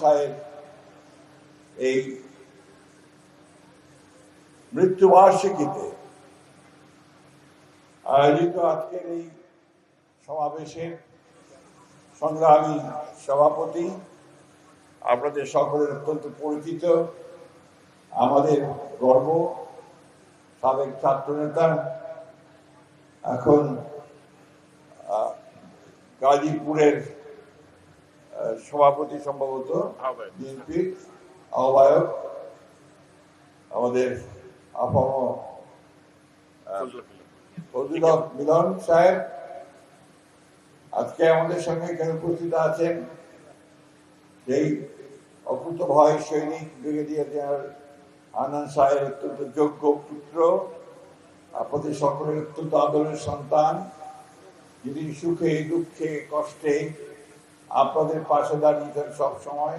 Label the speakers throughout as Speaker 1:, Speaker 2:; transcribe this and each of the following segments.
Speaker 1: সাহেব, এই মৃত্যুবার্ষিকীতে আয়োজিত আজকের এই সমাবেশের সংগ্রামী সভাপতি, আপনাদের সকলের অত্যন্ত পরিচিত, আমাদের গর্ব, সাবেক ছাত্রনেতা, এখন গাজীপুরের সভাপতি সম্ভবত। বিএনপির আহ্বায়ক আমাদের আপাম মিলন সাহেব আজকে আমাদের সঙ্গে এখানে উপস্থিত আছেন সেই অকুত ভয় সৈনিক ব্রিগেডিয়ার জেনারেল আনন্দ সাহেব অত্যন্ত যোগ্য পুত্র আপনাদের সকলের অত্যন্ত আদরের সন্তান যিনি সুখে দুঃখে কষ্টে আপনাদের পাশে দাঁড়িয়েছেন সব সময়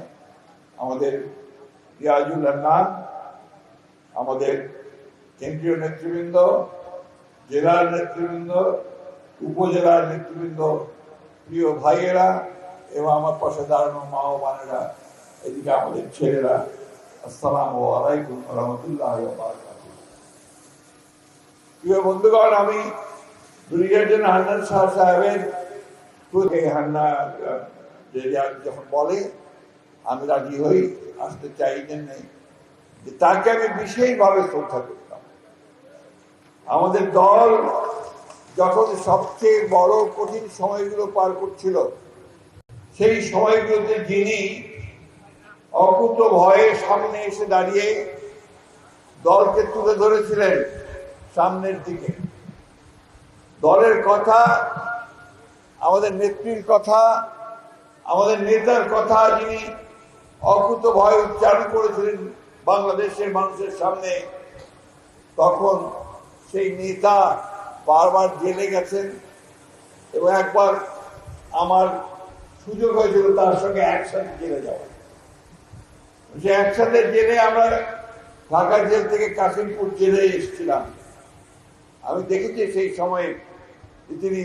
Speaker 1: আমাদের রিয়াজুল আন্নান আমাদের কেন্দ্রীয় নেতৃবৃন্দ, জেলার নেতৃবৃন্দ, উপজেলার নেতৃবৃন্দ, প্রিয় ভাইয়েরা এবং আমার পাশে দাঁড়ানো মা ও বোনেরা, এদিকে আমাদের ছেলেরা, আসসালাম আলাইকুম রহমতুল্লাহ প্রিয় বন্ধুগণ, আমি ব্রিগেডিয়ার হান্নান শাহ সাহেবের হান্না যখন বলে, আমি রাজি হই, আসতে চাই যে নেই, যে তাকে আমি বিশেষভাবে শ্রদ্ধা করতাম। আমাদের দল যখন সবচেয়ে বড় কঠিন সময়গুলো পার করছিল, সেই সময়গুলোতে যিনি অকুত ভয়ে সামনে এসে দাঁড়িয়ে দলকে তুলে ধরেছিলেন সামনের দিকে। দলের কথা, আমাদের নেত্রীর কথা আমাদের নেতার কথা যিনি অকুত ভয় উচ্চারণ করেছিলেন বাংলাদেশের মানুষের সামনে, তখন সেই নেতা বারবার জেলে গেছেন এবং একবার আমার সুযোগ হয়েছিল তার সঙ্গে একসাথে জেলে যাওয়া সে একসাথে জেলে আমরা ঢাকা জেল থেকে কাশিমপুর জেলে এসেছিলাম। আমি দেখেছি সেই সময়ে তিনি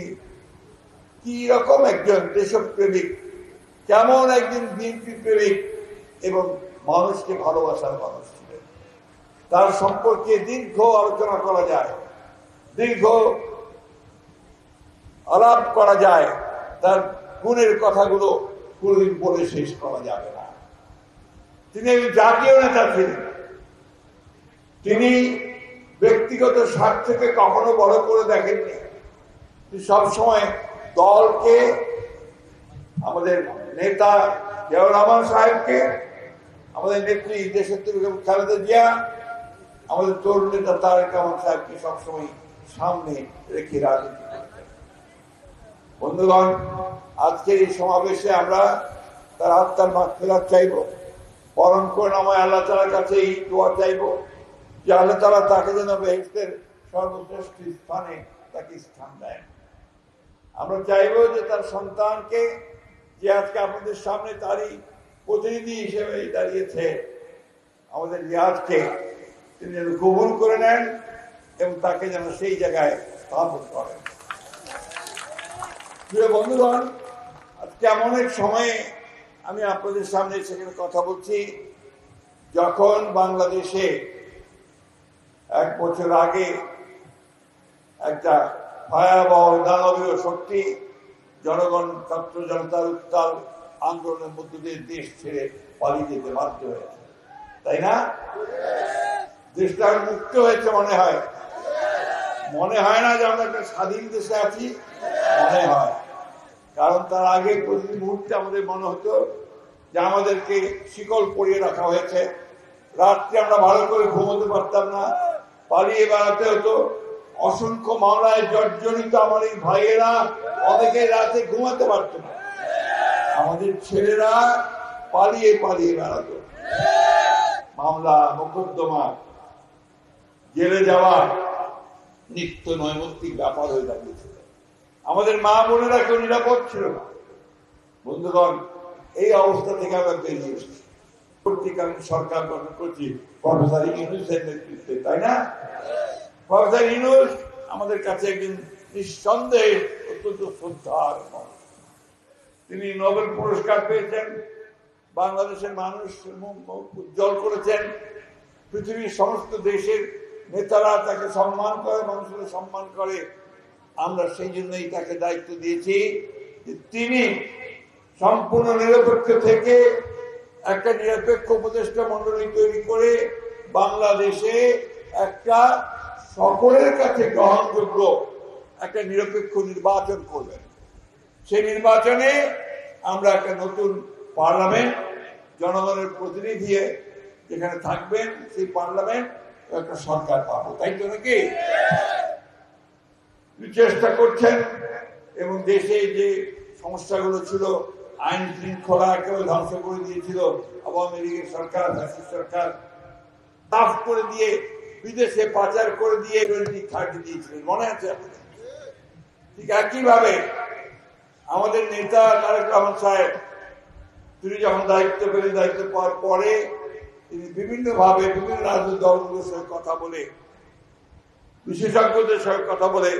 Speaker 1: কি রকম একজন দেশপ্রেমিক কেমন একজন বিএনপি প্রেমিক এবং মানুষকে ভালোবাসার মানুষ ছিলেন। তার সম্পর্কে দীর্ঘ আলোচনা করা যায়, দীর্ঘ আলাপ করা যায়, তার গুণের কথাগুলো কোনদিন বলে শেষ করা যাবে না। তিনি একজন জাতীয় নেতা ছিলেন। তিনি ব্যক্তিগত স্বার্থকে কখনো বড় করে দেখেননি। সবসময় দলকে আমাদের নেতা জিয়াউর রহমান সাহেবকে, আমাদের নেত্রী দেশের খালেদা জিয়া, আমাদের তরুণ নেতা তারেক রহমান সাহেবকে সবসময় সামনে রেখে রাজনীতি বন্ধুগণ, আজকের এই সমাবেশে আমরা তার আত্মার মাঠ ফেরাত চাইব, পরম করুণাময় আল্লাহ তালার কাছে এই দোয়া চাইব যে আল্লাহ তালা তাকে যেন বেহেস্তের সর্বশ্রেষ্ঠ স্থানে তাকে স্থান দেয় আমরা চাইব যে তার সন্তানকে যে আজকে আপনাদের সামনে তারই প্রতিনিধি হিসেবে দাঁড়িয়েছে। আমাদের রিয়াজকে তিনি যেন কবুল করে নেন এবং তাকে যেন সেই জায়গায় স্থাপন করেন। প্রিয় বন্ধুগণ, আজকে এমন এক সময়ে আমি আপনাদের সামনে সেখানে কথা বলছি। যখন বাংলাদেশে এক বছর আগে একটা ভয়াবহ দানবীয় শক্তি জনগণ, ছাত্র জনতার উত্তাল আন্দোলনের মধ্য দিয়ে দেশ ছেড়ে পালিয়ে যেতে বাধ্য হয়েছে। তাই না? দেশটা মুক্ত হয়েছে মনে হয়। মনে হয় না যে আমরা একটা স্বাধীন দেশে আছি? মনে হয়। কারণ তার আগে প্রতি মুহূর্তে আমাদের মনে হতো যে আমাদেরকে শিকল পরিয়ে রাখা হয়েছে। রাত্রে আমরা ভালো করে ঘুমোতে পারতাম না। পালিয়ে বেড়াতে হতো। অসংখ্য মামলায় জর্জরিত আমার এই ভাইয়েরা অনেকে রাতে ঘুমাতে পারত না। আমাদের ছেলেরা পালিয়ে পালিয়ে বেড়াতো। মামলা মোকদ্দমা, জেলে যাওয়া, নিত্য নৈমিত্তিক ব্যাপার হয়ে দাঁড়িয়েছিল। আমাদের মা বোনেরা কেউ নিরাপদ ছিল না। বন্ধুগণ, এই অবস্থা থেকে আমরা বেরিয়ে এসেছি। সরকার গঠন করছি কর্মচারী ইউনুসের নেতৃত্বে, তাই না? আমাদের কাছে একদিন নিঃসন্দেহে অত্যন্ত শ্রদ্ধার তিনি নোবেল পুরস্কার পেয়েছেন, বাংলাদেশের মানুষ উজ্জ্বল করেছেন। পৃথিবীর সমস্ত দেশের নেতারা তাকে সম্মান করে মানুষের সম্মান করে। আমরা সেই জন্যই তাকে দায়িত্ব দিয়েছি যে তিনি সম্পূর্ণ নিরপেক্ষ থেকে একটা নিরপেক্ষ উপদেষ্টা মন্ডলী তৈরি করে বাংলাদেশে একটা সকলের কাছে গ্রহণযোগ্য একটা নিরপেক্ষ নির্বাচন করবেন। সেই নির্বাচনে আমরা একটা নতুন পার্লামেন্ট, জনগণের প্রতিনিধি যেখানে থাকবেন, সেই পার্লামেন্ট একটা সরকার পাবো। তাই তো নাকি? চেষ্টা করছেন এবং দেশে যে সমস্যাগুলো ছিল, আইন শৃঙ্খলা একেবারে ধ্বংস করে দিয়েছিল, আওয়ামী লীগের সরকার, ফ্যাসিস্ট সরকার তাফ করে দিয়ে বিদেশে পাচার করে দিয়ে টোয়েন্টি থার্টি দিয়েছিলেন। মনে আছে? ঠিক একইভাবে আমাদের নেতা তারেক রহমান সাহেব, তিনি যখন দায়িত্ব পেলেন, দায়িত্ব পাওয়ার পরে তিনি বিভিন্ন ভাবে বিভিন্ন রাজনৈতিক দলগুলোর সঙ্গে কথা বলে, বিশেষজ্ঞদের সঙ্গে কথা বলে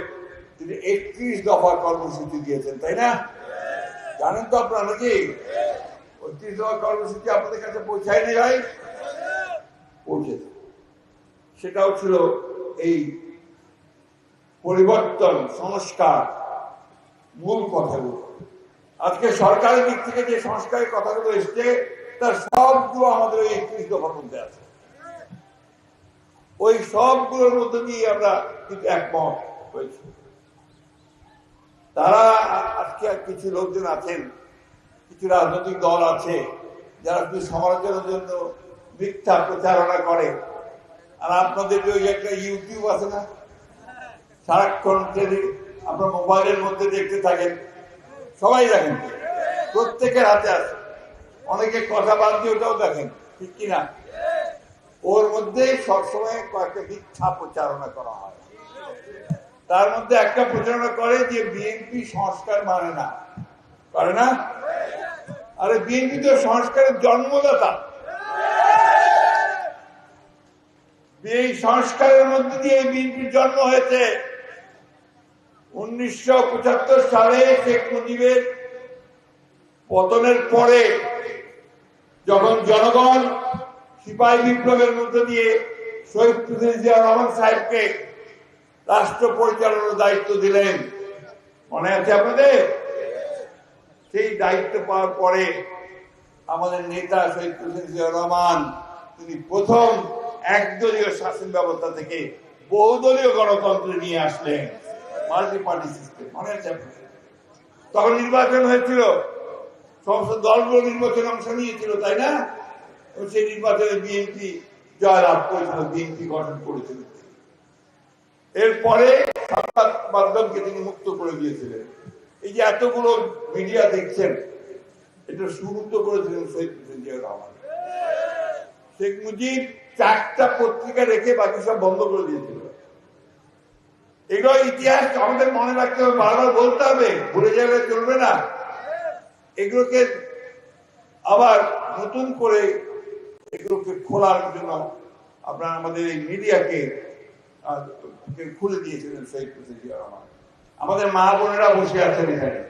Speaker 1: তিনি একত্রিশ দফা কর্মসূচি দিয়েছেন, তাই না? জানেন তো আপনারা নাকি? একত্রিশ দফা কর্মসূচি আপনাদের কাছে পৌঁছায়নি ভাই? পৌঁছেছে। সেটাও ছিল এই পরিবর্তন, সংস্কার মূল কথাগুলো। আজকে সরকারের দিক থেকে যে সংস্কারের কথাগুলো এসছে, তার সবগুলো আমাদের ওই একত্রিশ দফার মধ্যে আছে। ওই সবগুলোর মধ্যে দিয়ে আমরা কিন্তু একমত হয়েছি। তারা আজকে কিছু লোকজন আছেন, কিছু রাজনৈতিক দল আছে, যারা শুধু সমালোচনার জন্য মিথ্যা প্রচারণা করে। আর আপনাদের ওই একটা ইউটিউব আছে না? সারাক্ষণ আপনার মোবাইলের মধ্যে দেখতে থাকেন। সবাই দেখেন। প্রত্যেকের হাতে আছে। অনেকে কথা বাদ দিয়ে ওটাও দেখেন। ঠিক কিনা ওর মধ্যে সবসময় কয়েকটা মিথ্যা প্রচারণা করা হয়। তার মধ্যে একটা প্রচারণা করে যে বিএনপি সংস্কার মানে না। করে না? আরে বিএনপি তো সংস্কারের জন্মদাতা। এই সংস্কারের মধ্যে দিয়ে বিএনপির জন্ম হয়েছে। উনিশশো পঁচাত্তর সালে শেখ মুজিবের পতনের পরে যখন জনগণ সিপাহী বিপ্লবের মধ্যে দিয়ে শহীদ জিয়া রহমান সাহেবকে রাষ্ট্র পরিচালনার দায়িত্ব দিলেন। মনে আছে আপনাদের? সেই দায়িত্ব পাওয়ার পরে আমাদের নেতা শহীদ জিয়া রহমান, তিনি প্রথম একদলীয় শাসন ব্যবস্থা থেকে বহুদলীয় গণতন্ত্র নিয়ে আসলেন মাল্টি পার্টি সিস্টেম তখন নির্বাচন হয়েছিল, সমস্ত দলগুলো নির্বাচনে অংশ নিয়েছিল, তাই না? সেই নির্বাচনে বিএনপি জয়লাভ করেছিল, বিএনপি গঠন করেছিল। এরপরে সংবাদ মাধ্যমকে তিনি মুক্ত করে দিয়েছিলেন। এই যে এতগুলো মিডিয়া দেখছেন, এটা শুরু করেছিলেন শহীদ জিয়া রহমান। শেখ মুজিব চারটা পত্রিকা রেখে বাকি সব বন্ধ করে দিয়েছিল। এগুলো ইতিহাস আমাদের মনে রাখতে হবে, বারবার বলতে হবে, ভুলে যাবে, চলবে না। এগুলোকে আবার নতুন করে এগুলোকে খোলার জন্য আপনার আমাদের এই মিডিয়াকে খুলে দিয়েছিলেন শহীদ জিয়া রহমান। আমাদের মা বোনেরা বসে আছেন এখানে।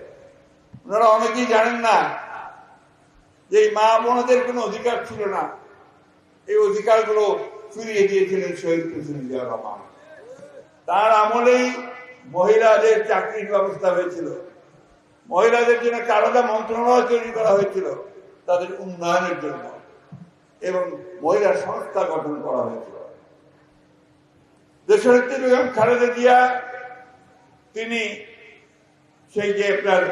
Speaker 1: ওনারা অনেকেই জানেন না যে এই মা বোনদের কোনো অধিকার ছিল না। এই অধিকারগুলো ফিরিয়ে দিয়েছিলেন শহীদ জিয়া রহমান। তার আমলেই মহিলাদের চাকরির ব্যবস্থা হয়েছিল। মহিলাদের জন্য একটা আলাদা মন্ত্রণালয় তৈরি করা হয়েছিল, তাদের উন্নয়নের জন্য। এবং মহিলা সংস্থা গঠন করা হয়েছিল। দেশনেত্রী বেগম খালেদা জিয়া, তিনি সেই যে আপনার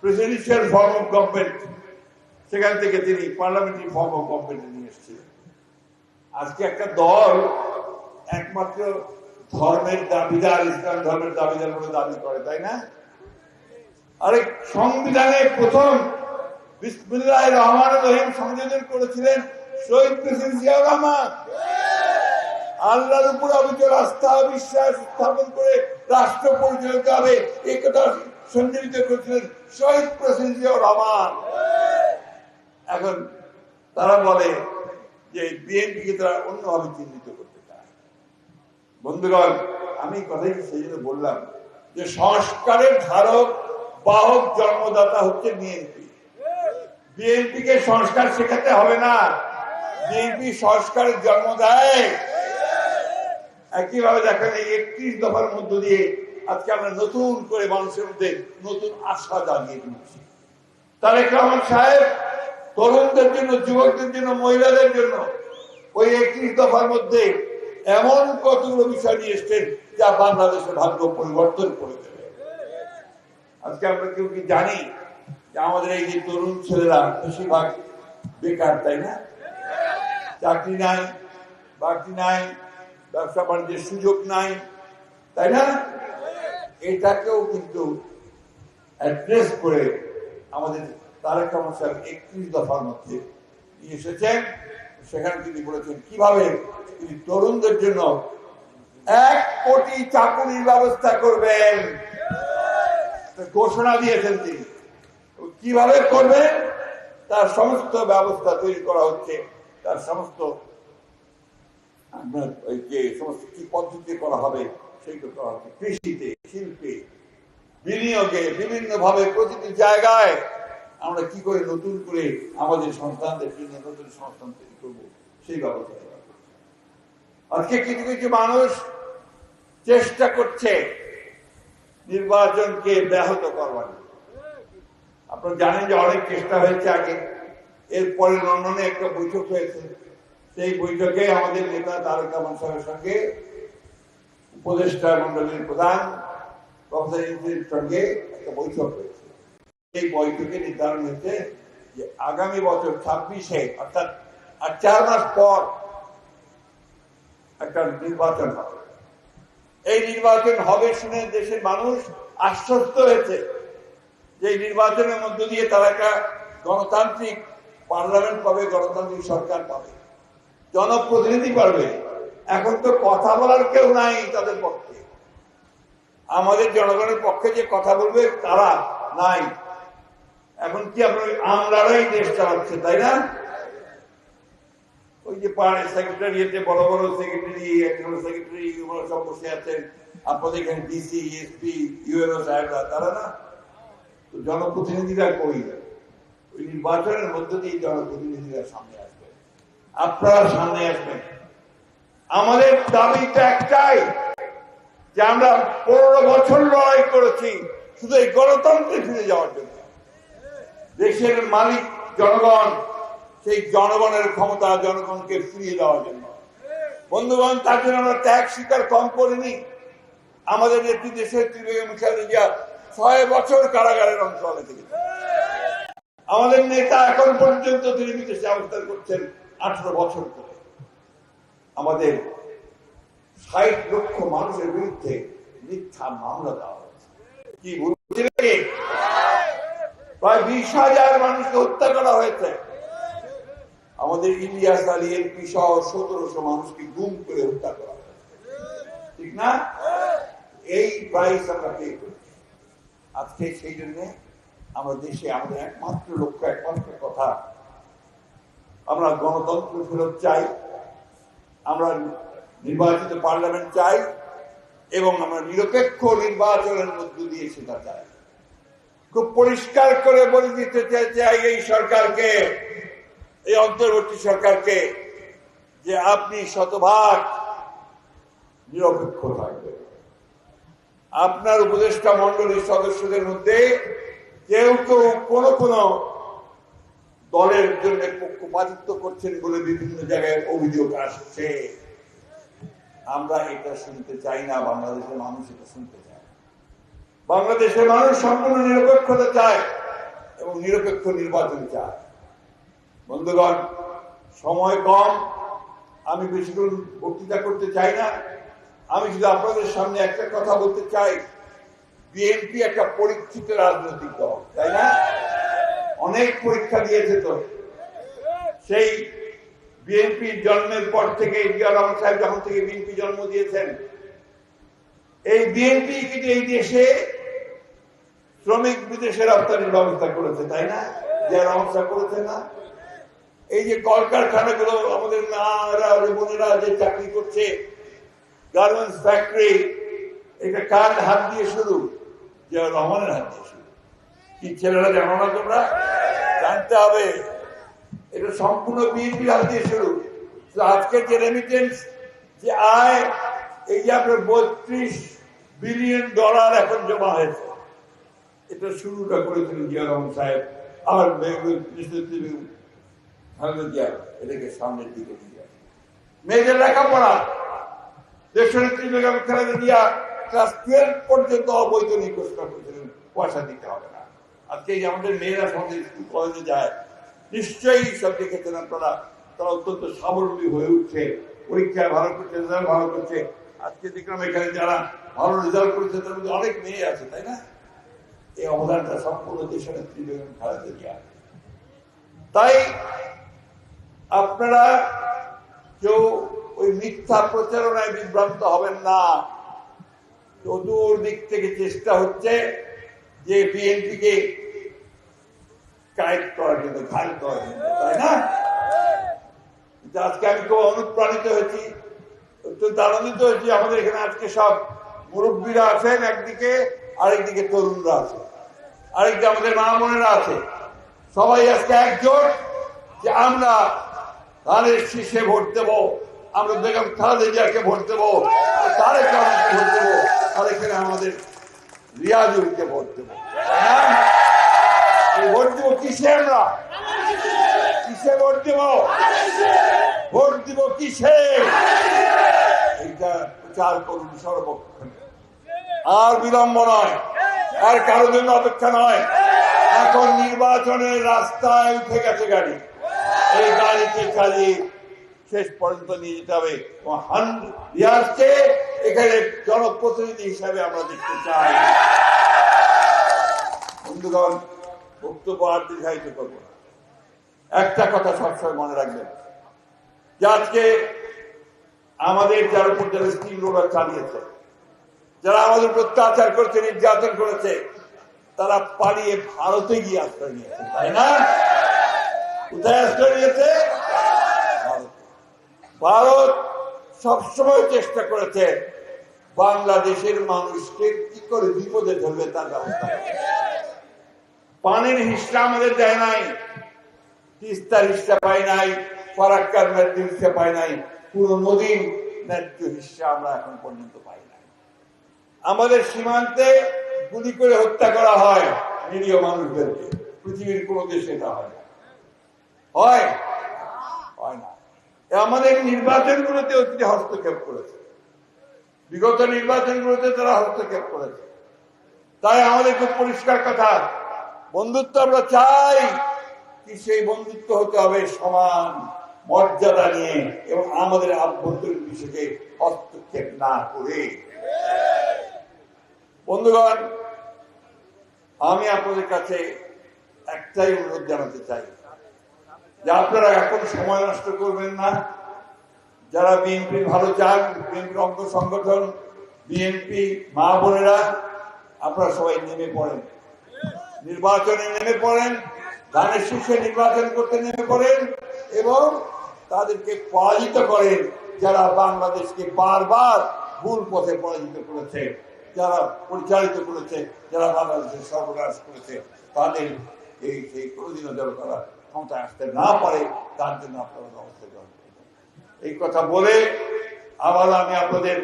Speaker 1: প্রেসিডেন্সিয়াল ফর্ম অফ গভর্নমেন্ট সেখান থেকে তিনি পার্লামেন্টারি ফর্ম অফ গভর্নমেন্ট নিয়ে এসেছিলেন। আজকে একটা দল একমাত্র ধর্মের দাবিদার, ইসলাম ধর্মের দাবিদার বলে দাবি করে, তাই না? আরে সংবিধানে প্রথম বিসমিল্লাহ রহমান রহিম সংযোজন করেছিলেন শহীদ প্রেসিডেন্ট জিয়াউর রহমান। আল্লাহর উপর অবিচল আস্থা, বিশ্বাস স্থাপন করে রাষ্ট্র পরিচালিত হবে, এই কথা সঞ্চালিত করেছিলেন শহীদ প্রেসিডেন্ট জিয়াউর রহমান। এখন তারা বলে যে বিএনপিকে তারা অন্যভাবে চিহ্নিত করতে চায়। বন্ধুগণ, আমি কথাই সেই জন্য বললাম যে সংস্কারের ধারক, বাহক, জন্মদাতা হচ্ছে বিএনপি। বিএনপিকে সংস্কার শেখাতে হবে না। বিএনপি সংস্কারের জন্ম দেয়। একইভাবে দেখেন একত্রিশ দফার মধ্য দিয়ে আজকে আমরা নতুন করে মানুষের মধ্যে নতুন আশা জাগিয়ে দিচ্ছি তারেক রহমান সাহেব তরুণদের জন্য, যুবকদের জন্য, মহিলাদের জন্য ওই একত্রিশ দফার মধ্যে এমন কতগুলো বিষয় নিয়ে এসছেন যা বাংলাদেশের ভাগ্য পরিবর্তন করে দেবে। আজকে আমরা কেউ কি জানি যে আমাদের এই যে তরুণ ছেলেরা বেশিরভাগ বেকার, তাই না? চাকরি নাই, বাকরি নাই, ব্যবসা বাণিজ্যের সুযোগ নাই, তাই না? এটাকেও কিন্তু অ্যাড্রেস করে আমাদের তারেক রহমান সাহেব একত্রিশ দফার মধ্যে এসেছেন। সেখানে তিনি বলেছেন, কীভাবে তিনি তরুণদের জন্য এক কোটি চাকুরির ব্যবস্থা করবেন? ঘোষণা দিয়েছেন তিনি। কীভাবে করবেন? তার সমস্ত ব্যবস্থা তৈরি করা হচ্ছে। তার সমস্ত যে সমস্ত কি পদ্ধতি করা হবে সেইগুলো করা হচ্ছে। কৃষিতে, শিল্পে, বিনিয়োগে বিভিন্ন ভাবে প্রতিটি জায়গায় আমরা কি করে নতুন করে আমাদের সন্তানদের জন্য নতুন সংস্থান তৈরি করব? সেই ব্যবস্থা আজকে কিছু কিছু মানুষ চেষ্টা করছে নির্বাচনকে ব্যাহত করবার। আপনারা জানেন যে অনেক চেষ্টা হয়েছে আগে। এরপরে লন্ডনে একটা বৈঠক হয়েছে। সেই বৈঠকে আমাদের নেতা তারেক রহমান সাহেবের সঙ্গে উপদেষ্টা মন্ডলীর প্রধান সঙ্গে একটা বৈঠক হয়েছে। এই বৈঠকে নির্ধারণ হয়েছে যে আগামী বছর ছাব্বিশে, অর্থাৎ আর চার মাস পর একটা নির্বাচন হবে। এই নির্বাচন হবে শুনে দেশের মানুষ আশ্বস্ত হয়েছে যে নির্বাচনের মধ্য দিয়ে তারা একটা গণতান্ত্রিক পার্লামেন্ট পাবে, গণতান্ত্রিক সরকার পাবে, জনপ্রতিনিধি পারবে এখন তো কথা বলার কেউ নাই তাদের পক্ষে। আমাদের জনগণের পক্ষে যে কথা বলবে তারা নাই। এখন কি আপনার আমরাই দেশ চালাচ্ছে, তাই না? ওই যে পাহাড়ের সেক্রেটারিয়েটে বড় বড় সেক্রেটারি একজন সেক্রেটারি সব বসে আছেন। আপনাদের এখানে ডিসি এসপি ইউএনও সাহেবরা, তারা না? তো জনপ্রতিনিধিরা কই? ওই নির্বাচনের মধ্য দিয়ে জনপ্রতিনিধিরা সামনে আসবে। আপনারা সামনে আসবেন। আমাদের দাবিটা একটাই যে আমরা পনেরো বছর লড়াই করেছি, শুধু এই গণতন্ত্রে ফিরে যাওয়ার জন্য। দেশের মালিক জনগণ, সেই জনগণের ক্ষমতা জনগণকে ফিরিয়ে দেওয়ার জন্য। বন্ধুগণ, তার জন্য আমরা ত্যাগ স্বীকার কম করিনি। আমাদের একটি দেশের ত্রিবেগম ছয় বছর কারাগারের অঞ্চলে থেকে আমাদের নেতা এখন পর্যন্ত তিনি বিদেশে অবস্থান করছেন আঠারো বছর ধরে। আমাদের ষাট লক্ষ মানুষের বিরুদ্ধে মিথ্যা মামলা দেওয়া হয়েছে। কি নাকি? প্রায় বিশ হাজার মানুষকে হত্যা করা হয়েছে। আমাদের ইলিয়াস আলী এমপি সহ সতেরোশো মানুষকে গুম করে হত্যা করা হয়েছে। ঠিক না? এই প্রাইস আমরা পে আজকে সেই জন্য আমরা দেশে আমাদের একমাত্র লক্ষ্য, একমাত্র কথা, আমরা গণতন্ত্র ফেরত চাই, আমরা নির্বাচিত পার্লামেন্ট চাই, এবং আমরা নিরপেক্ষ নির্বাচনের মধ্য দিয়ে সেটা চাই। খুব পরিষ্কার করে বলে দিতে চাই চাই এই সরকারকে, এই অন্তর্বর্তী সরকারকে যে আপনি শতভাগ নিরপেক্ষ থাকবেন। আপনার উপদেষ্টা মন্ডলীর সদস্যদের মধ্যে কেউ কেউ কোন কোন দলের জন্য পক্ষপাতিত্ব করছেন বলে বিভিন্ন জায়গায় অভিযোগ আসছে। আমরা এটা শুনতে চাই না, বাংলাদেশের মানুষ এটা শুনতে চায় বাংলাদেশের মানুষ সম্পূর্ণ নিরপেক্ষতা চায় এবং নিরপেক্ষ নির্বাচন চায়। বন্ধুগণ, সময় কম, আমি বেশিক্ষণ বক্তৃতা করতে চাই না। আমি শুধু আপনাদের সামনে একটা কথা বলতে চাই। বিএনপি একটা পরীক্ষিত রাজনৈতিক দল, তাই না? অনেক পরীক্ষা দিয়েছে তো। সেই বিএনপির জন্মের পর থেকে জিয়া সাহেব যখন থেকে বিএনপি জন্ম দিয়েছেন, এই বিএনপি কিন্তু এই দেশে শ্রমিক বিদেশে রপ্তানির ব্যবস্থা করেছে, তাই না? রহমান সাহেব করেছে না? এই যে কলকারখানাগুলো, আমাদের মারা বোনেরা যে চাকরি করছে, গার্মেন্টস ফ্যাক্টরি, এটা কার হাত দিয়ে শুরু? রহমানের হাত দিয়ে শুরু। কি ছেলেরা জানো না তোমরা? জানতে হবে, এটা সম্পূর্ণ বিএনপির হাত দিয়ে শুরু। আজকে যে রেমিটেন্স যে আয়, এই যে আপনার বত্রিশ বিলিয়ন ডলার এখন জমা হয়েছে। এটা শুরুটা করেছিলেন জিয়া রহমান সাহেব। আর এটাকে সামনের দিকে মেয়েদের লেখাপড়া। দেশনেত্রী ক্লাস টুয়েলভ পর্যন্ত করেছিলেন, পয়সা দিতে হবে না। আজকে আমাদের মেয়েরা সঙ্গে স্কুল, কলেজে যায়, নিশ্চয়ই সব দেখেছেন আপনারা তারা অত্যন্ত স্বাবলম্বী হয়ে উঠছে। পরীক্ষায় ভালো করছে ভালো করছে। আজকে দেখলাম এখানে যারা ভালো রেজাল্ট করেছে, তার মধ্যে অনেক মেয়ে আছে, তাই না? এই অবদানটা সম্পূর্ণ দেশনেত্রী বেগম খালেদা তাই আপনারা কেউ ওই মিথ্যা প্রচারণায় বিভ্রান্ত হবেন না। চতুর্দিক থেকে চেষ্টা হচ্ছে যে বিএনপিকে কায়েদ করার জন্য, ঘায়ল করার জন্য, তাই না? আজকে আমি খুব অনুপ্রাণিত হয়েছি, অত্যন্ত আনন্দিত হয়েছি। আমাদের এখানে আজকে সব মুরব্বীরা আছেন একদিকে আরেকদিকে তরুণরা আছে, আরেকদিকে আমাদের মা বোনেরা আছে। সবাই আজকে একজোট যে আমরা ধানের শীষে ভোট দেব, আমরা বেগম খালেদা জিয়াকে ভোট দেবো তারেক রহমানকে ভোট দেবো, আর এখানে আমাদের রিয়াজুলকে ভোট দেবো। ভোট দেবো কিসে আমরা? কিসে ভোট দেবো? ভোট দিব কিসে? এইটা প্রচার করুন সর্বক্ষণে। আর বিলম্ব নয়। আর কারোর জন্য অপেক্ষা নয়। এখন নির্বাচনের রাস্তায় উঠে গেছে গাড়ি। এই গাড়িকে চালিয়ে শেষ পর্যন্ত নিয়ে যেতে হবে। রিয়াজকে এখানে জনপ্রতিনিধি হিসাবে আমরা দেখতে চাই। বন্ধুগণ, বক্তব্য আর দীর্ঘায়িত করব না। একটা কথা সবসময় মনে রাখবেন। যে আজকে আমাদের যার উপর যারা স্টিম রোলার চালিয়েছে যারা আমাদের উপর অত্যাচার করেছে, নির্যাতন করেছে, তারা পালিয়ে ভারতে গিয়ে আশ্রয় নিয়েছে, তাই না? কোথায় আশ্রয় নিয়েছে? ভারত। সবসময় চেষ্টা করেছে বাংলাদেশের মানুষকে কি করে বিপদে ফেলবে তার ব্যবস্থা পানির হিসা আমাদের দেয় নাই, তিস্তার হিসা পাই নাই, ফারাক্কার ন্যায্য হিসা পাই নাই, পুরো নদীর ন্যায্য হিসা আমরা এখন পর্যন্ত পাই আমাদের সীমান্তে গুলি করে হত্যা করা হয় নিরীহ মানুষদেরকে। পৃথিবীর কোনো দেশে এটা হয় না। হয়? হয় না। আমাদের নির্বাচনগুলোতে অতি হস্তক্ষেপ করেছে। বিগত নির্বাচনগুলোতে তারা হস্তক্ষেপ করেছে। তাই আমাদের খুব পরিষ্কার কথা, বন্ধুত্ব আমরা চাই কি সেই বন্ধুত্ব হতে হবে সমান মর্যাদা নিয়ে এবং আমাদের আভ্যন্তরীণ বিষয়কে হস্তক্ষেপ না করে। বন্ধুগণ, আমি আপনাদের কাছে একটাই অনুরোধ জানাতে চাই। যে আপনারা এখন সময় নষ্ট করবেন না, যারা বিএনপি ভালো চান বিএনপির অঙ্গ সংগঠন, বিএনপি মা বোনেরা, আপনারা সবাই নেমে পড়েন। নির্বাচনে নেমে পড়েন ধানের শীর্ষে নির্বাচন করতে নেমে পড়েন এবং তাদেরকে পরাজিত করেন, যারা বাংলাদেশকে বারবার ভুল পথে পরাজিত করেছে। যারা পরিচালিত করেছে, যারা বাংলাদেশের সর্বনাশ করেছে, তাদের এই সেই কোনোদিনও যেন তারা ক্ষমতায় আসতে না পারে, তার জন্য আপনারা ব্যবস্থা গ্রহণ এই কথা বলে আবার আমি আপনাদের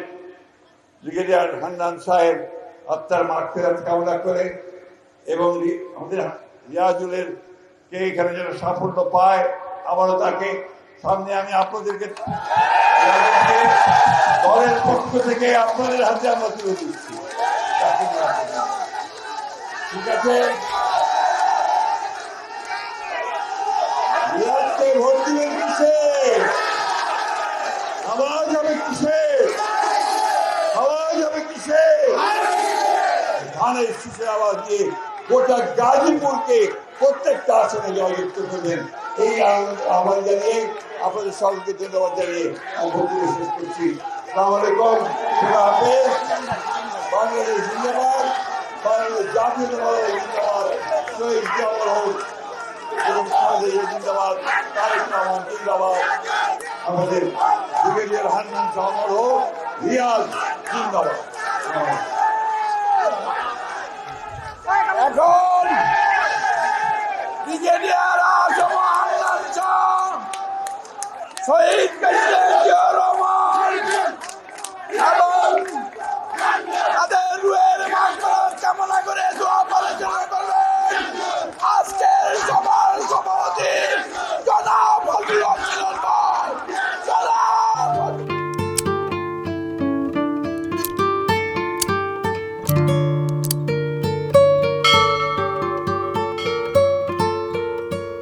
Speaker 1: ব্রিগেডিয়ার হান্নান সাহেব হত্যার মাঠফেরাত কামনা করে এবং আমাদের রিয়াজুলের কে এখানে যেন সাফল্য পায়, আবারও তাকে সামনে আমি আপনাদেরকে দলের পক্ষ থেকে আপনাদের হাতে আমরা তুলে দিচ্ছি। ঠিক আছে? ধানের প্রত্যেকটা এই আপনাদের সকলকে ধন্যবাদ জানিয়ে আমি শেষ করছি। আসসালামু আলাইকুম বাংলাদেশ জিন্দাবাদ, বাংলাদেশ জাতীয় জিন্দাবাদ, শহীদ জিয়াউল হক এবং আমাদের জিন্দাবাদ, তারেক আমাদের ব্রিগেডিয়ার হান্নান হোক, রিয়াজ জিন্দাবাদ। এখন ব্রিগেডিয়ার আসম হান্নান শহীদ